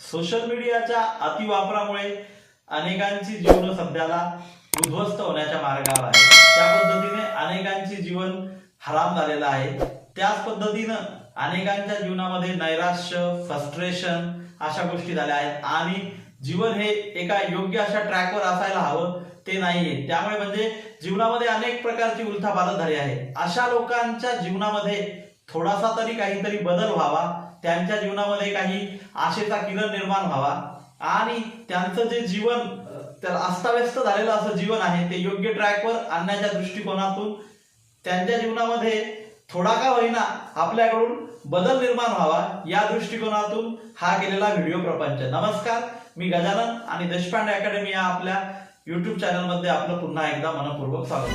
Social मीडियाच्या अतिवापरामुळे अनेकांची जीवन सध्याला उद्ध्वस्त होण्याच्या मार्गावर आहे त्या पद्धतीने अनेकांचे जीवन हराम झालेलं आहे. त्याच पद्धतीनं अनेकांच्या जीवनामध्ये नैराश्य फ्रस्ट्रेशन अशा गोष्टी झाल्या आहेत. आणि जीवन हे एका योग्य अशा ट्रॅकवर असायला हवं ते नाहीये. त्यामुळे म्हणजे जीवनामध्ये अनेक प्रकारची उलथापालथ झाली आहे. अशा लोकांच्या जीवनामध्ये थोडासा तरी काहीतरी बदल व्हावा त्यांच्या जीवनामध्ये काही आशेचा किरण निर्माण व्हावा. आणि त्यांचं जे जीवन त्याला अस्ताव्यस्त झालेलं असं जीवन आहे ते योग्य ट्रॅकवर आणण्याच्या दृष्टिकोनातून त्यांच्या जीवनामध्ये थोडा का होईना आपल्याकडून बदल निर्माण व्हावा या दृष्टिकोनातून हा केलेला व्हिडिओ प्रपंच. नमस्कार मी गजानन आणि देशपांडे अकॅडमी या आपल्या युट्यूब चॅनलमध्ये आपलं पुन्हा एकदा मनपूर्वक स्वागत.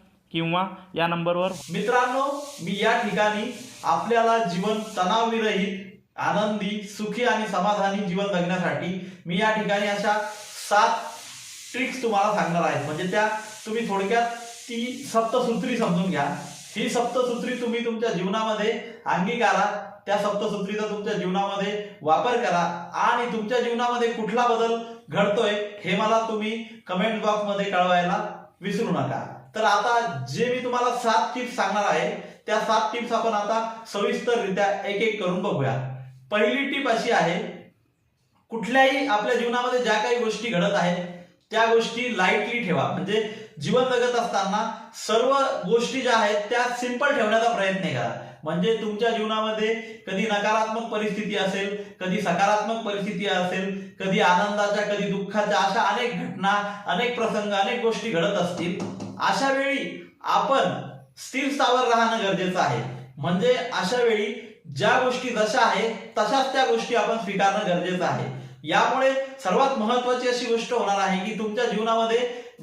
किंवा या नंबरवर मित्रांनो मी या ठिकाणी आपल्याला जीवन तणावविरहित आनंदी सुखी आणि समाधानी जीवन जगण्यासाठी मी या ठिकाणी अशा सात ट्रिक्स तुम्हाला सांगणार आहेत म्हणजे त्या तुम्ही थोडक्यात ती सप्तसूत्री समजून घ्या. ही सप्तसूत्री तुम्ही तुमच्या जीवनामध्ये अंगीकारा त्या सप्तसूत्रीचा तुमच्या जीवनामध्ये वापर करा आणि तुमच्या जीवनामध्ये कुठला बदल घडतोय हे मला तुम्ही कमेंट बॉक्समध्ये कळवायला विसरू नका. तर आता जे मी तुम्हाला सात टिप्स सांगणार आहे त्या सात टिप्स आपण आता सविस्तररित्या एक एक करून बघूया. पहिली टीप अशी आहे कुठल्याही आपल्या जीवनामध्ये ज्या काही गोष्टी घडत आहेत त्या गोष्टी लाईटली ठेवा. म्हणजे जीवन जगत असताना सर्व गोष्टी ज्या आहेत त्या सिंपल ठेवण्याचा प्रयत्न करा. म्हणजे तुमच्या जीवनामध्ये कधी नकारात्मक परिस्थिती असेल कधी सकारात्मक परिस्थिती असेल कधी आनंदाच्या कधी दुःखाच्या अशा अनेक घटना अनेक प्रसंग अनेक गोष्टी घडत असतील अशा वेळी आपण स्थिर स्थावर राहणं गरजेचं आहे. म्हणजे अशा वेळी ज्या गोष्टी जशा आहेत तशाच त्या गोष्टी आपण स्वीकारणं गरजेचं आहे. यामुळे सर्वात महत्वाची अशी गोष्ट होणार आहे की तुमच्या जीवनामध्ये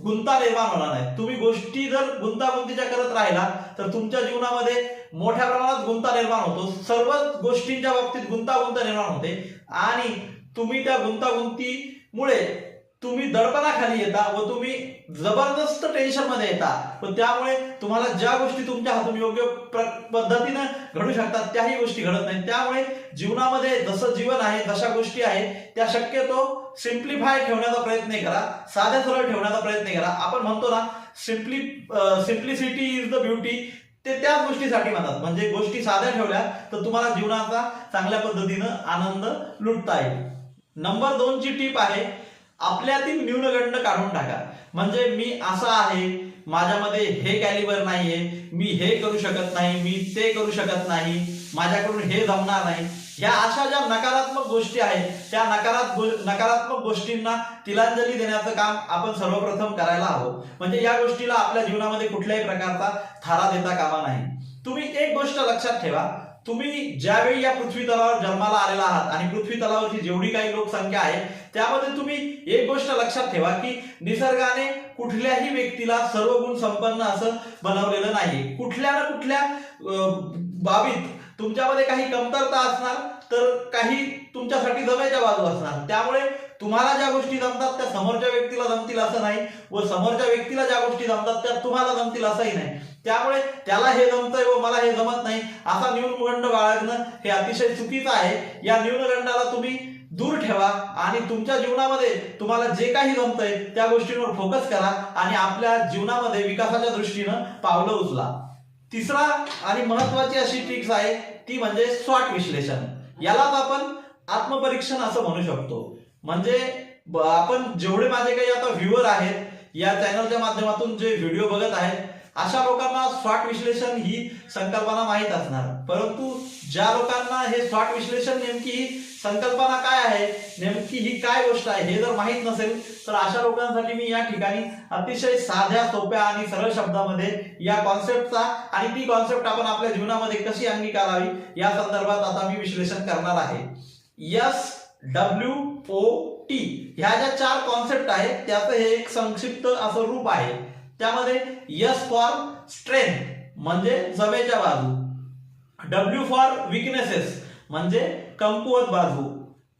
गुंता निर्माण होणार नाही तुम्ही गोष्टी जर गुंतागुंतीच्या करत राहिला तर तुमच्या जीवनामध्ये मोठ्या प्रमाणात गुंता निर्माण होतो. सर्व गोष्टींच्या बाबतीत गुंतागुंत निर्माण होते. आणि तुम्ही त्या गुंतागुंतीमुळे तुम्ही दडपणाखाली येता व तुम्ही जबरदस्त टेन्शनमध्ये येता. व त्यामुळे तुम्हाला ज्या गोष्टी तुमच्या हातून योग्य पद्धतीनं घडू शकतात त्याही गोष्टी घडत नाही त्यामुळे जीवनामध्ये जसं जीवन आहे जशा गोष्टी आहेत. त्या शक्यतो सिम्प्लिफाय ठेवण्याचा प्रयत्न करा. साध्या सरळ ठेवण्याचा प्रयत्न करा. आपण म्हणतो ना simply simplicity is the beauty ते त्याच गोष्टीसाठी म्हणतात. म्हणजे गोष्टी साध्या ठेवल्या तर तुम्हाला जीवनाचा चांगल्या पद्धतीनं आनंद लुटता येईल. नंबर दोनची टीप आहे आपल्यातील न्यूनगंड काढून टाका. म्हणजे मी असा आहे माझ्यामध्ये हे कॅलिबर नाहीये मी हे करू शकत नाही मी ते करू शकत नाही माझ्याकडून हे जमणार नाही. या अशा ज्या नकारात्मक गोष्टी आहेत त्या नकारात गो- नकारात्मक गोष्टींना तिलांजली देण्याचं काम आपण सर्वप्रथम करायला हवं. म्हणजे या गोष्टीला आपल्या जीवनामध्ये कुठल्याही प्रकारचा थारा देता कामा नाही. तुम्ही एक गोष्ट लक्षात ठेवा तुम्ही ज्यावेळी या पृथ्वी तलावर जन्माला आलेला आहात आणि पृथ्वी तलावरची जेवढी काही लोकसंख्या आहे त्यामध्ये तुम्ही एक गोष्ट लक्षात ठेवा की निसर्गाने कुठल्याही व्यक्तीला सर्व गुण संपन्न असं बनवलेलं नाही. कुठल्या ना कुठल्या बाबीत तुमच्यामध्ये काही कमतरता असणार तर काही तुमच्यासाठी जमेच्या बाजू असणार. त्यामुळे तुम्हाला ज्या गोष्टी जमतात त्या समोरच्या व्यक्तीला जमतील असं नाही व समोरच्या व्यक्तीला ज्या गोष्टी जमतात त्या तुम्हाला जमतील असंही नाही. त्यामुळे त्याला हे जमतंय व मला हे जमत नाही असा न्यूनगंड बाळगणं हे अतिशय चुकीचं आहे. या न्यूनगंडाला तुम्ही दूर ठेवा आणि तुमच्या जीवनामध्ये तुम्हाला जे काही जमतंय त्या गोष्टींवर फोकस करा आणि आपल्या जीवनामध्ये विकासाच्या दृष्टीनं पावलं उचला. तिसरा आणि महत्वाची अशी ट्रिक्स आहे ती म्हणजे स्वॉट विश्लेषण. यालाच आपण आत्मपरीक्षण असं म्हणू शकतो. म्हणजे आपण जेवढे माझे काही आता व्ह्युअर आहेत या चॅनलच्या माध्यमातून जे व्हिडिओ बघत आहेत अशा लोकांना स्वॉट विश्लेषण ही संकल्पना माहीत असणार. परंतु ज्या लोकांना हे स्वॉट विश्लेषण नेमकी ही संकल्पना काय आहे नेमकी ही काय गोष्ट आहे हे जर माहीत नसेल तर अशा लोकांसाठी मी या ठिकाणी अतिशय साध्या सोप्या आणि सरळ शब्दामध्ये या कॉन्सेप्टचा आणि ती कॉन्सेप्ट आपण आपल्या जीवनामध्ये कशी अंगीकारावी या संदर्भात आता मी विश्लेषण करणार आहे. यस डब्ल्यू ओ टी ह्या ज्या चार कॉन्सेप्ट आहेत त्याचं हे एक संक्षिप्त असं रूप आहे. त्यामध्ये यस फॉर स्ट्रेंथ म्हणजे जमेच्या बाजू. डब्ल्यू फॉर विकनेसेस म्हणजे कमकुवत बाजू.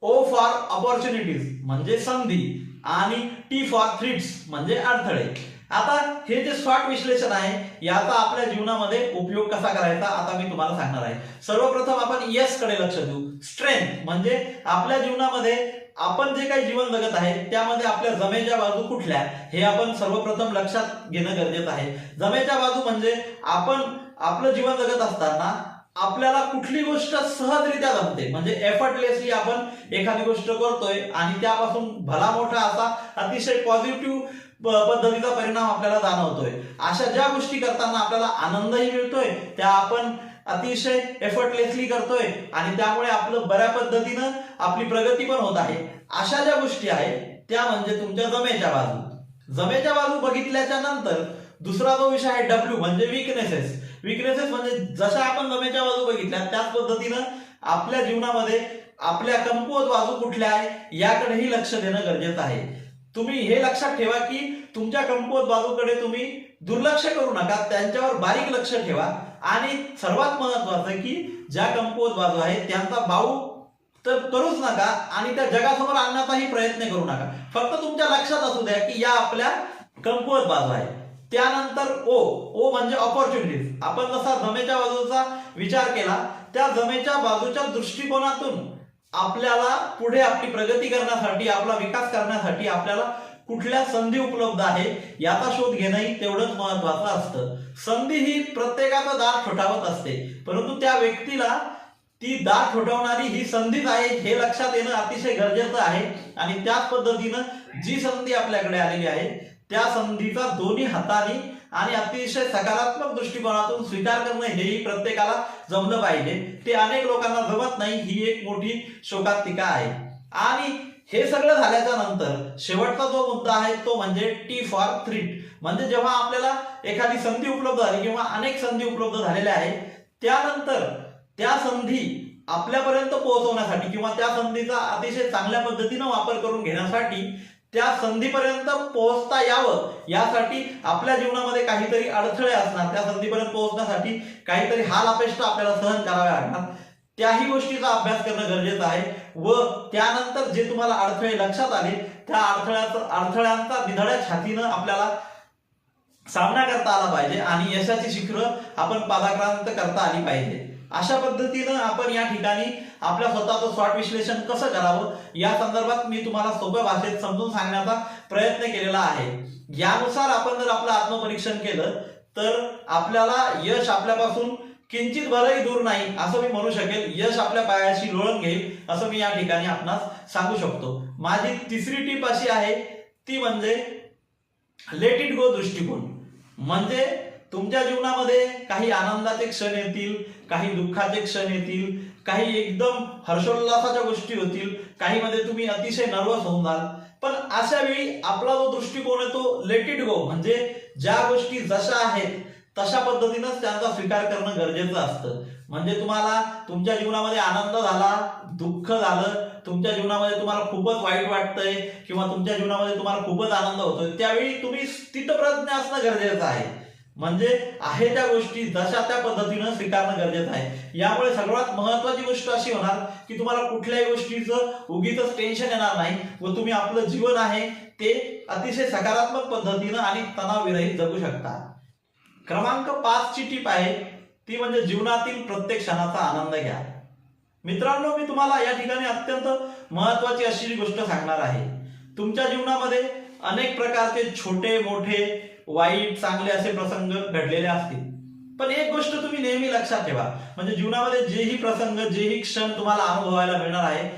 ओ फॉर ऑपॉर्च्युनिटीज म्हणजे संधी. आणि टी फॉर थ्रिट्स म्हणजे अडथळे. आता हे जे स्वॉट विश्लेषण आहे याचा आपल्या जीवनामध्ये उपयोग कसा करायचा आता मी तुम्हाला सांगणार आहे. सर्वप्रथम आपण यसकडे लक्ष देऊ. स्ट्रेंथ म्हणजे आपल्या जीवनामध्ये आपण जे काही जीवन जगत आहे त्यामध्ये आपल्या जमेच्या बाजू कुठल्या हे आपण सर्वप्रथम लक्षात घेणं गरजेचं आहे. जमेच्या बाजू म्हणजे आपण आपलं जीवन जगत असताना आपल्याला कुठली गोष्ट सहजरित्या जमते. म्हणजे एफर्टलेसली आपण एखादी गोष्ट करतोय आणि त्यापासून भला मोठा असा अतिशय पॉझिटिव्ह पद्धतीचा परिणाम आपल्याला जाणवतोय. अशा ज्या गोष्टी करताना आपल्याला आनंदही मिळतोय त्या आपण अतिशय एफर्टलेसली करतोय आणि त्यामुळे आपलं बऱ्या पद्धतीनं आपली प्रगती पण होत आहे. अशा ज्या गोष्टी आहेत त्या म्हणजे तुमच्या जमेच्या बाजू. जमेच्या बाजू बघितल्याच्या नंतर दुसरा जो विषय आहे डब्ल्यू म्हणजे विकनेसेस विकनेसेस म्हणजे जशा आपण जमेच्या बाजू बघितल्या त्याच पद्धतीनं आपल्या जीवनामध्ये आपल्या कमकुवत बाजू कुठल्या आहे याकडेही लक्ष देणं गरजेचं आहे. तुम्ही हे लक्षात ठेवा की तुमच्या कमकुवत बाजूकडे तुम्ही दुर्लक्ष करू नका त्यांच्यावर बारीक लक्ष ठेवा. आणि सर्वात महत्वाचं की ज्या कमकुवत बाजू आहेत त्यांचा भाऊ तर करूच नका आणि त्या जगासमोर आणण्याचाही प्रयत्न करू नका. फक्त तुमच्या लक्षात असू द्या की या आपल्या कमकुवत बाजू आहे त्यानंतर ओ ओ म्हणजे ऑपॉर्च्युनिटीज आपण जसा जमेच्या बाजूचा विचार केला त्या जमेच्या बाजूच्या दृष्टिकोनातून आपल्याला पुढे आपली प्रगती करण्यासाठी आपला विकास करण्यासाठी आपल्याला कुठल्या संधी उपलब्ध आहे याचा शोध घेणंही तेवढंच महत्वाचं असतं. संधी ही प्रत्येकाचं दार ठोठावत असते. परंतु त्या व्यक्तीला ती दार ठोठावणारी ही संधीच आहे हे लक्षात येणं अतिशय गरजेचं आहे. आणि त्याच पद्धतीनं जी संधी आपल्याकडे आलेली आहे त्या संधीचा दोन्ही हाताने आणि अतिशय सकारात्मक दृष्टिकोनातून स्वीकार करणं हेही प्रत्येकाला जमलं पाहिजे. ते अनेक लोकांना जमत नाही ही एक मोठी शोकांतिका आहे. आणि हे सगळं झाल्याच्यानंतर शेवटचा जो मुद्दा आहे तो म्हणजे टी फॉर थ्रीट म्हणजे जेव्हा आपल्याला एखादी संधी उपलब्ध झाली किंवा अनेक संधी उपलब्ध झालेल्या आहेत त्यानंतर त्या संधी आपल्यापर्यंत पोहोचवण्यासाठी किंवा त्या संधीचा अतिशय चांगल्या पद्धतीनं वापर करून घेण्यासाठी त्या संधीपर्यंत पोहोचता यावं यासाठी आपल्या जीवनामध्ये काहीतरी अडथळे असणार. त्या संधीपर्यंत पोहोचण्यासाठी काहीतरी हाल अपेष्टा आपल्याला सहन कराव्या लागणार. त्याही गोष्टीचा अभ्यास करणं गरजेचं आहे. व त्यानंतर जे तुम्हाला अडथळे लक्षात आले त्या अडथळ्याचा अडथळ्यांचा निधड्या छातीनं आपल्याला सामना करता आला पाहिजे आणि यशाची शिखरं आपण पादाक्रांत करता आली पाहिजे. अशा पद्धतीनं आपण या ठिकाणी आपल्या स्वतःचं स्वॉट विश्लेषण कसं करावं या संदर्भात मी तुम्हाला सोप्या भाषेत समजून सांगण्याचा प्रयत्न केलेला आहे. यानुसार आपण जर आपलं आत्मपरीक्षण केलं तर आपल्याला यश आपल्यापासून किंचित भरही दूर नाही असं मी म्हणू शकेल. यश आपल्या पायाशी लोळण घेईल असं मी या ठिकाणी आपणास सांगू शकतो. माझी तिसरी टीप अशी आहे ती म्हणजे लेट इट गो दृष्टिकोन. म्हणजे तुमच्या जीवनामध्ये काही आनंदाचे क्षण येतील काही दुःखाचे क्षण येतील काही एकदम हर्षोल्लासाच्या गोष्टी होतील काही मध्ये तुम्ही अतिशय नर्वस होऊन जाल पण अशा वेळी आपला जो दृष्टिकोन आहे तो लेट इट गो म्हणजे ज्या गोष्टी जशा आहेत तशा पद्धतीनंच त्यांचा स्वीकार करणं गरजेचं असतं. म्हणजे तुम्हाला तुमच्या जीवनामध्ये आनंद झाला दुःख झालं तुमच्या जीवनामध्ये तुम्हाला खूपच वाईट वाटतंय किंवा तुमच्या जीवनामध्ये तुम्हाला खूपच आनंद होतोय त्यावेळी तुम्ही स्थितप्रज्ञ असणं गरजेचं आहे. म्हणजे आहे त्या गोष्टी जशा त्या पद्धतीनं स्वीकारणं गरजेचं आहे. यामुळे सगळ्यात महत्वाची गोष्ट अशी होणार की तुम्हाला कुठल्याही गोष्टीचं उगीच टेन्शन येणार नाही व तुम्ही आपलं जीवन आहे ते अतिशय सकारात्मक पद्धतीनं आणि तणावविरहित जगू शकता. क्रमांक पाच ची टीप आहे ती म्हणजे जीवनातील प्रत्येक क्षणाचा आनंद घ्या. मित्रांनो मी तुम्हाला या ठिकाणी अत्यंत महत्वाची अशी गोष्ट सांगणार आहे. तुमच्या जीवनामध्ये अनेक प्रकारचे छोटे मोठे वाईट चांगले असे प्रसंग घडलेले असतील. पण एक गोष्ट तुम्ही नेहमी लक्षात ठेवा. म्हणजे जीवनामध्ये जेही प्रसंग जेही क्षण तुम्हाला अनुभवायला मिळणार आहे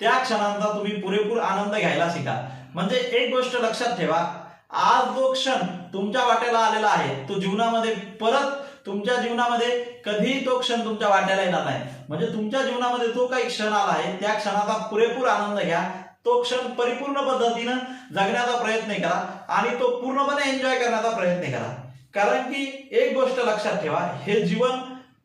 त्या क्षणांचा तुम्ही पुरेपूर आनंद घ्यायला शिका. म्हणजे एक गोष्ट लक्षात ठेवा. आज जो क्षण तुमच्या वाट्याला आलेला आहे तो जीवनामध्ये परत तुमच्या जीवनामध्ये कधीही तो क्षण तुमच्या वाट्याला येणार नाही. म्हणजे तुमच्या जीवनामध्ये जो काही क्षण आला आहे त्या क्षणाचा पुरेपूर आनंद घ्या. तो क्षण परिपूर्ण पद्धतीनं जगण्याचा प्रयत्न करा आणि तो पूर्णपणे एन्जॉय करण्याचा प्रयत्न करा. कारण की एक गोष्ट लक्षात ठेवा हे जीवन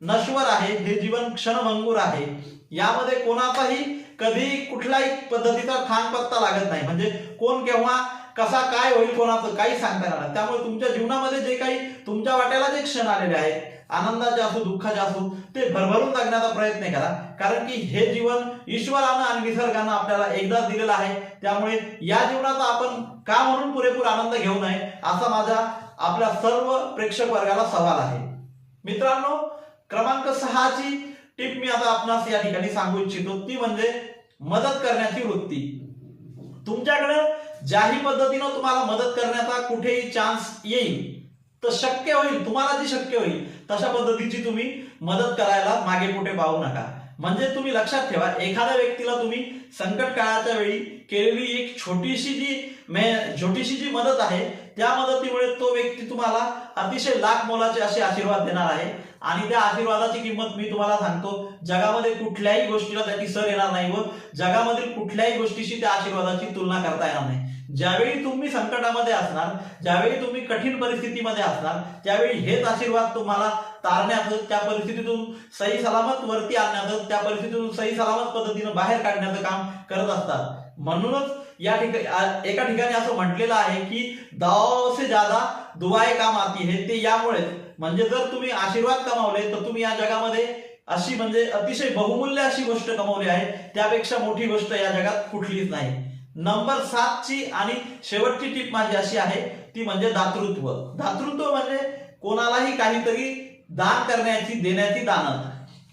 नश्वर आहे हे जीवन क्षणभंगूर आहे. यामध्ये कोणाचाही कधी कुठल्याही पद्धतीचा ठाण पत्ता लागत नाही. म्हणजे कोण केव्हा कसा काय होईल कोणाचं काही सांगता येणार त्यामुळे तुमच्या जीवनामध्ये जे काही तुमच्या वाट्याला जे क्षण आलेले आहेत आनंदाचे असो दुःखाचे असो ते भरभरून जगण्याचा प्रयत्न करा. कारण की हे जीवन ईश्वरानं आणि निसर्गानं आपल्याला एकदाच दिलेलं आहे. त्यामुळे या जीवनाचा आपण का म्हणून पुरेपूर आनंद घेऊ नये असा माझा आपल्या सर्व प्रेक्षक वर्गाला सवाल आहे. मित्रांनो क्रमांक सहाची टीप मी आता आपणास या ठिकाणी सांगू इच्छितो. ती म्हणजे मदत करण्याची वृत्ती. तुमच्याकडे ज्याही पद्धतीनं तुम्हाला मदत करण्याचा कुठेही चान्स येईल तर शक्य होईल तुम्हाला जी शक्य होईल तशा पद्धतीची तुम्ही मदत करायला मागे पुढे पाहू नका. म्हणजे तुम्ही लक्षात ठेवा एखाद्या व्यक्तीला तुम्ही संकट काळाच्या वेळी केलेली एक छोटीशी जी मे- छोटीशी जी मदत आहे त्या मदतीमुळे तो व्यक्ती तुम्हाला अतिशय लाख मोलाचे असे आशीर्वाद देणार आहे. आणि त्या आशीर्वादाची किंमत मी तुम्हाला सांगतो जगामध्ये कुठल्याही गोष्टीला त्याची सर येणार नाही व जगामधील कुठल्याही गोष्टीशी त्या आशीर्वादाची तुलना करता येणार नाही. ज्यावेळी तुम्ही संकटामध्ये असणार ज्यावेळी तुम्ही कठीण परिस्थितीमध्ये असणार त्यावेळी हेच आशीर्वाद तुम्हाला तारण्याचं त्या परिस्थितीतून सही सलामत वरती आणण्याचं त्या परिस्थितीतून सही सलामत पद्धतीनं बाहेर काढण्याचं काम करत असतात. म्हणूनच या ठिकाणी एका ठिकाणी असं म्हटलेलं आहे की दाव से ज्यादा दुवाय काम आती हे ते यामुळे म्हणजे जर तुम्ही आशीर्वाद कमावले तर तुम्ही या जगामध्ये अशी म्हणजे अतिशय बहुमूल्य अशी गोष्ट कमावली आहे त्यापेक्षा मोठी गोष्ट या जगात कुठलीच नाही. नंबर सातची आणि शेवटची टीप माझी अशी आहे ती म्हणजे दातृत्व. दातृत्व म्हणजे कोणालाही काहीतरी दान करण्याची देण्याची दानत.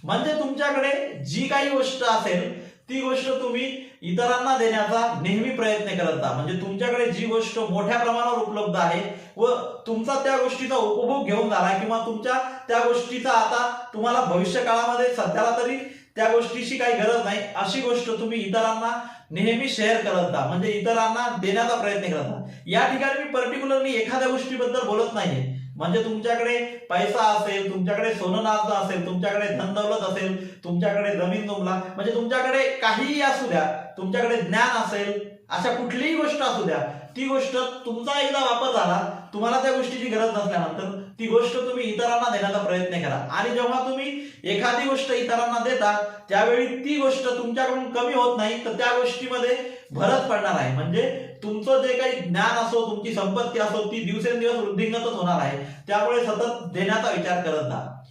म्हणजे तुमच्याकडे जी काही गोष्ट असेल ती गोष्ट तुम्ही इतरांना देण्याचा नेहमी प्रयत्न करत म्हणजे तुमच्याकडे जी गोष्ट मोठ्या प्रमाणावर उपलब्ध आहे व तुमचा त्या गोष्टीचा उपभोग घेऊन झाला किंवा तुमच्या त्या गोष्टीचा आता तुम्हाला भविष्य काळामध्ये सध्याला तरी त्या गोष्टीची काही गरज नाही अशी गोष्ट तुम्ही इतरांना नेहमी शेअर करत जा. म्हणजे इतरांना देण्याचा प्रयत्न करत जा. या ठिकाणी मी पर्टिक्युलरली एखाद्या गोष्टीबद्दल बोलत नाहीये. म्हणजे तुमच्याकडे पैसा असेल तुमच्याकडे सोनं नाचं असेल तुमच्याकडे धनदौलत असेल तुमच्याकडे जमीन जुमला म्हणजे तुमच्याकडे काहीही असू द्या तुमच्याकडे ज्ञान असेल अशा कुठलीही गोष्ट असू द्या ती गोष्ट तुमचा एकदा वापर झाला तुम्हाला त्या गोष्टीची गरज नसल्यानंतर ती गोष्ट तुम्ही इतरांना देण्याचा प्रयत्न करा. आणि जेव्हा तुम्ही एखादी गोष्ट इतरांना देता त्यावेळी ती गोष्ट तुमच्याकडून कमी होत नाही तर त्या गोष्टीमध्ये भरत पडणार आहे. म्हणजे तुमचं जे काही ज्ञान असो तुमची संपत्ती असो ती दिवसेंदिवस वृद्धिंगतच होणार आहे. त्यामुळे सतत देण्याचा विचार करत जा.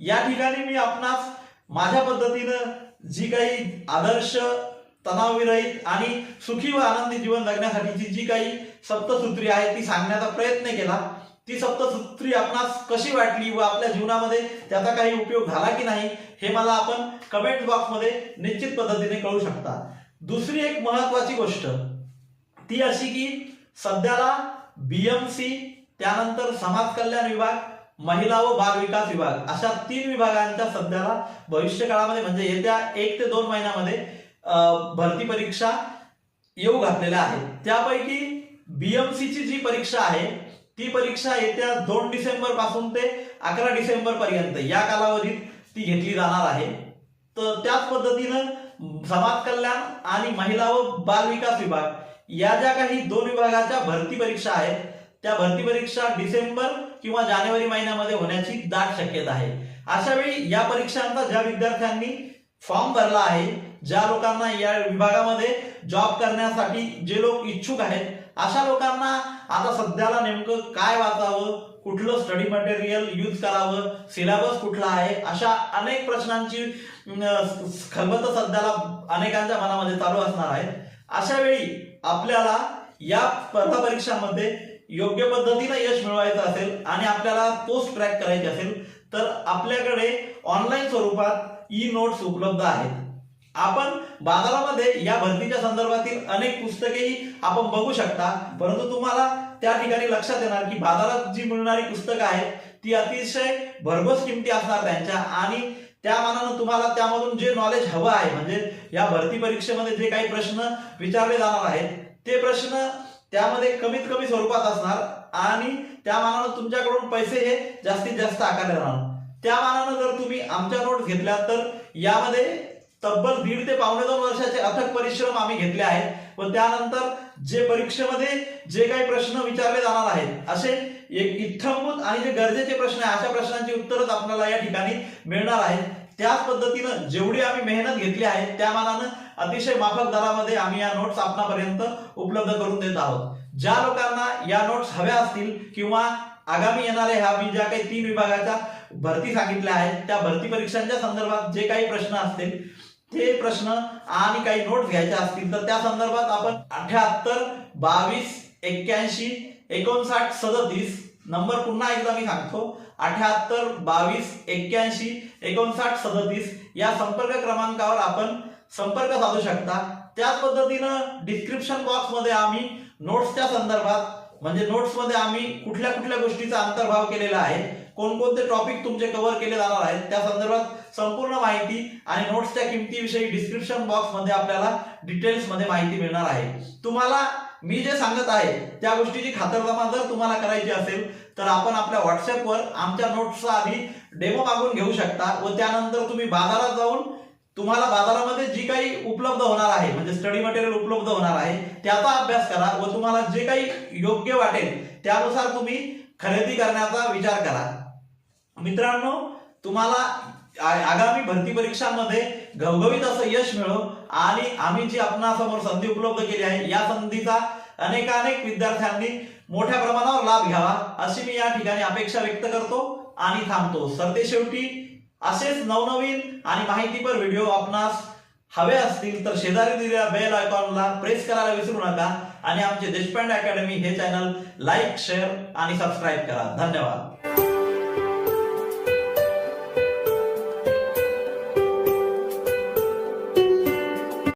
या ठिकाणी मी आपणास माझ्या पद्धतीनं जी काही आदर्श तणावविरहित आणि सुखी व आनंदी जीवन जगण्यासाठीची जी काही सप्तसूत्री आहे ती सांगण्याचा प्रयत्न केला. ती सप्तसूत्री आपणास कशी वाटली व आपल्या जीवनामध्ये त्याचा काही उपयोग झाला की नाही हे मला आपण कमेंट बॉक्समध्ये निश्चित पद्धतीने कळू शकता. दुसरी एक महत्वाची गोष्ट ती अशी की सध्याला बीएमसी त्यानंतर समाज कल्याण विभाग महिला व बाल विकास विभाग अशा तीन विभागांच्या सध्याला भविष्य काळामध्ये म्हणजे येत्या एक ते दोन महिन्यामध्ये भरती परीक्षा येऊ घातलेल्या आहेत. त्यापैकी बीएमसी ची जी परीक्षा आहे ती परीक्षा येत्या दोन डिसेंबरपासून ते अकरा डिसेंबर पर्यंत या कालावधीत ती घेतली जाणार आहे. तर त्याच पद्धतीनं समाज कल्याण आणि महिला व बाल विकास विभाग या ज्या काही दोन विभागाच्या भरती परीक्षा आहेत त्या भरती परीक्षा डिसेंबर किंवा जानेवारी महिन्यामध्ये होण्याची दाट शक्यता आहे. अशा वेळी या परीक्षांचा ज्या विद्यार्थ्यांनी फॉर्म भरला आहे ज्या लोकांना या विभागामध्ये जॉब करण्यासाठी जे लोक इच्छुक आहेत अशा लोकांना आता सध्याला नेमकं काय वाचावं कुठलं स्टडी मटेरियल यूज करावं सिलेबस कुठला आहे अशा अनेक प्रश्नांची खलबत सध्याला अनेकांच्या मनामध्ये चालू असणार आहे अशा वेळी आपल्याला या स्पर्धा परीक्षांमध्ये योग्य पद्धतीने यश मिळवायचं असेल आणि आपल्याला पोस्ट ट्रॅक करायची असेल तर आपल्याकडे ऑनलाईन स्वरूपात ई नोट्स उपलब्ध आहेत. आपण बाजारामध्ये या भरतीच्या संदर्भातील अनेक पुस्तकेही आपण बघू शकता. परंतु तुम्हाला त्या ठिकाणी लक्षात येणार की बाजारात जी मिळणारी पुस्तकं आहेत ती अतिशय भरघोस किमती असणार त्यांच्या. आणि त्या मानानं तुम्हाला त्यामधून जे नॉलेज हवं आहे म्हणजे या भरती परीक्षेमध्ये जे काही प्रश्न विचारले जाणार आहेत ते प्रश्न त्यामध्ये कमीत कमी स्वरूपात असणार. आणि त्या मानानं तुमच्याकडून पैसे हे जास्तीत जास्त आकारले जाणार. त्या मानानं जर तुम्ही आमच्या नोट्स घेतल्या तर यामध्ये तब्बल दीड ते पावणे दोन वर्षाचे अथक परिश्रम आम्ही घेतले आहेत. व त्यानंतर जे परीक्षेमध्ये जे काही प्रश्न विचारले जाणार आहेत असे एक इत्थंभूत आणि जे गरजेचे प्रश्न आहे अशा प्रश्नांची उत्तरच आपल्याला या ठिकाणी मिळणार आहेत. त्याच पद्धतीनं जेवढी आम्ही मेहनत घेतली आहे त्या मानानं अतिशय माफक दरामध्ये आम्ही या नोट्स आपणापर्यंत उपलब्ध करून देत आहोत. ज्या लोकांना या नोट्स हव्या असतील किंवा आगामी येणाऱ्या ह्या मी ज्या काही तीन विभागाच्या भरती सांगितल्या आहेत. त्या भरती परीक्षांच्या संदर्भात जे काही प्रश्न असतील ते प्रश्न आणि काही नोट्स घ्यायच्या असतील तर त्या संदर्भात आपण अठ्याहत्तर बावीस एक्क्याऐंशी एकोणसाठ सदतीस नंबर पुन्हा एकदा मी सांगतो. अठ्याहत्तर बावीस एक्क्याऐंशी एकोणसाठ सदतीस या संपर्क क्रमांकावर आपण संपर्क साधू शकता. त्याच पद्धतीनं डिस्क्रिप्शन बॉक्समध्ये आम्ही नोट्सच्या संदर्भात म्हणजे नोट्समध्ये आम्ही कुठल्या कुठल्या गोष्टीचा अंतर्भाव केलेला आहे कोणकोणते टॉपिक तुमचे कव्हर केले जाणार आहेत त्या संदर्भात संपूर्ण माहिती आणि नोट्सच्या किमतीविषयी डिस्क्रिप्शन बॉक्समध्ये आपल्याला डिटेल्समध्ये माहिती मिळणार आहे. तुम्हाला मी जे सांगत आहे त्या गोष्टीची खातरजमा जर तुम्हाला करायची असेल तर आपण आपल्या व्हॉट्सअपवर आमच्या नोट्सचा आधी डेमो मागून घेऊ शकता व त्यानंतर तुम्ही बाजारात जाऊन तुम्हाला बाजारामध्ये जी काही उपलब्ध होणार आहे म्हणजे स्टडी मटेरियल उपलब्ध होणार आहे त्याचा अभ्यास करा व तुम्हाला जे काही योग्य वाटेल त्यानुसार तुम्ही खरेदी करण्याचा विचार करा. मित्रांनो तुम्हाला आगामी भरती परीक्षांमध्ये घवघवीत असं यश मिळो आणि आम्ही जी आपणासमोर संधी उपलब्ध केली आहे या संधीचा अनेकानेक विद्यार्थ्यांनी मोठ्या प्रमाणावर लाभ घ्यावा अशी मी या ठिकाणी अपेक्षा व्यक्त करतो आणि थांबतो. सरते शेवटी असेच नवनवीन आणि माहितीपर व्हिडिओ आपणास हवे असतील तर शेजारी दिलेल्या बेल आयकॉनला प्रेस करायला विसरू नका आणि आमचे देशपांडे अकॅडमी हे चॅनल लाईक शेअर आणि सबस्क्राईब करा. धन्यवाद.